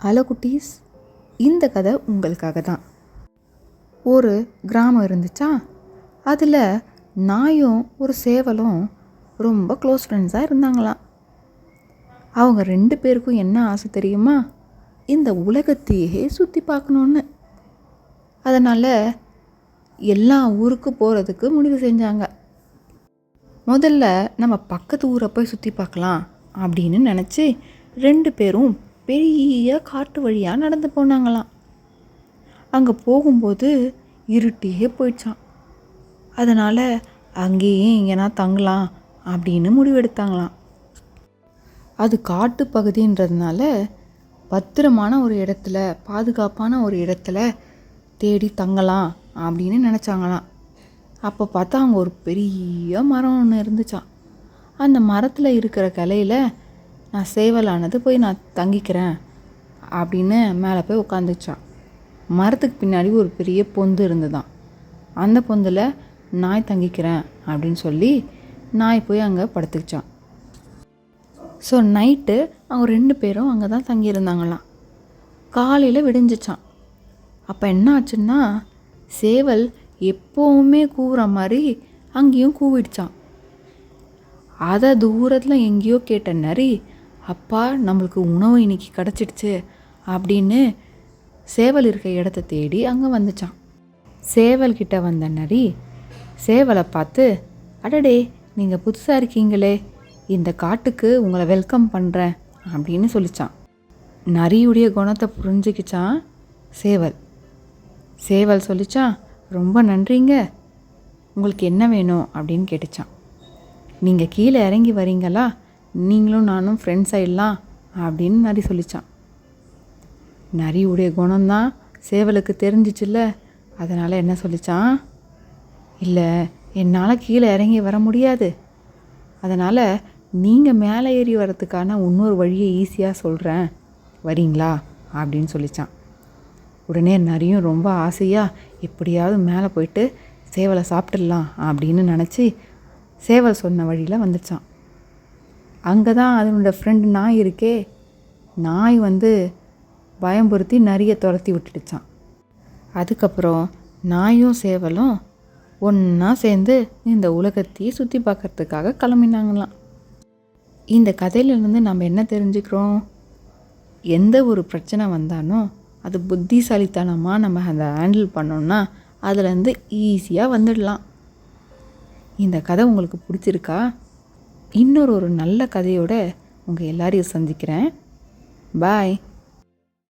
Hello குட்டீஸ் இந்த கதை உங்களுக்காக தான் ஒரு கிராமம் இருந்துச்சா? அதில் நாயும் ஒரு சேவலும் ரொம்ப க்ளோஸ் ஃப்ரெண்ட்ஸாக இருந்தாங்களாம். அவங்க ரெண்டு பேருக்கும் என்ன ஆசை தெரியுமா? இந்த உலகத்தையே சுற்றி பார்க்கணுன்னு அதனால் எல்லா ஊருக்கு போகிறதுக்கு முடிவு செஞ்சாங்க. முதல்ல நம்ம பக்கத்து ஊரை போய் சுற்றி பார்க்கலாம் அப்படின்னு நினச்சி ரெண்டு பேரும் பெரிய காட்டு வழியாக நடந்து போனாங்களாம். அங்கே போகும்போது இருட்டியே போயிடுச்சான் அதனால் அங்கேயே எங்கேனா தங்கலாம் அப்படின்னு முடிவெடுத்தாங்களாம். அது காட்டு பகுதின்றதுனால பத்திரமான ஒரு இடத்துல பாதுகாப்பான ஒரு இடத்துல தேடி தங்கலாம் அப்படின்னு நினச்சாங்களாம். அப்போ பார்த்தா அங்கே ஒரு பெரிய மரம் ஒன்று இருந்துச்சான் அந்த மரத்தில் இருக்கிற கிளையில நான் சேவலானது போய் நான் தங்கிக்கிறேன் அப்படின்னு மேலே போய் உட்காந்துச்சான் மரத்துக்கு பின்னாடி ஒரு பெரிய பொந்து இருந்துதான். அந்த பொந்தில் நாய் தங்கிக்கிறேன் அப்படின்னு சொல்லி நாய் போய் அங்கே படுத்துக்கிச்சான். ஸோ நைட்டு அவங்க ரெண்டு பேரும் அங்கே தான் தங்கியிருந்தாங்களாம். காலையில் விடிஞ்சிச்சான். அப்போ என்ன ஆச்சுன்னா சேவல் எப்போவுமே கூவுற மாதிரி அங்கேயும் கூவிடுச்சான். அதை தூரத்தில் எங்கேயோ கேட்ட நரி அப்பா நம்மளுக்கு உணவு இன்னைக்கு கிடச்சிடுச்சு அப்படின்னு சேவல் இருக்க இடத்த தேடி அங்கே வந்துச்சான். சேவல்கிட்ட வந்த நரி சேவலை பார்த்து அடடே நீங்கள் புதுசாக இருக்கீங்களே இந்த காட்டுக்கு உங்களை வெல்கம் பண்ணுறேன் அப்படின்னு சொல்லிச்சான். நரியுடைய குணத்தை புரிஞ்சுக்கிச்சான் சேவல். சேவல் சொல்லிச்சான் ரொம்ப நன்றிங்க உங்களுக்கு என்ன வேணும்? அப்படின்னு கேட்டுச்சான். நீங்கள் கீழே இறங்கி வரீங்களா? நீங்களும் நானும் ஃப்ரெண்ட்ஸ் ஆயிடலாம் அப்படின்னு நரி சொல்லிச்சான். நரியுடைய குணம்தான் சேவலுக்கு தெரிஞ்சிச்சுல்ல அதனால் என்ன சொல்லிச்சான்? இல்லை என்னால் கீழே இறங்கி வர முடியாது. அதனால் நீங்கள் மேலே ஏறி வரத்துக்கான இன்னொரு வழியை ஈஸியாக சொல்கிறேன் வரீங்களா? அப்படின்னு சொல்லிச்சான். உடனே நரியும் ரொம்ப ஆசையாக எப்படியாவது மேலே போயிட்டு சேவலை சாப்பிட்டுடலாம் அப்படின்னு நினச்சி சேவல் சொன்ன வழியில் வந்துச்சான். அங்கே தான் அதனோட ஃப்ரெண்டு நாய் இருக்கே. நாய் வந்து பயம்புறுத்தி நரியை துரத்தி விட்டுடுச்சான் அதுக்கப்புறம் நாயும் சேவலும் ஒன்றா சேர்ந்து இந்த உலகத்தையே சுற்றி பார்க்கறதுக்காக கிளம்பினாங்களாம். இந்த கதையிலேருந்து நம்ம என்ன தெரிஞ்சுக்கிறோம்? எந்த ஒரு பிரச்சனை வந்தாலும் அது புத்திசாலித்தனமாக நம்ம அதை ஹேண்டில் பண்ணோம்னா அதுலேருந்து ஈஸியாக வந்துடலாம். இந்த கதை உங்களுக்கு பிடிச்சிருக்கா? இன்னொரு ஒரு நல்ல கதையோடு உங்கள் எல்லாரையும் சந்திக்கிறேன். பாய்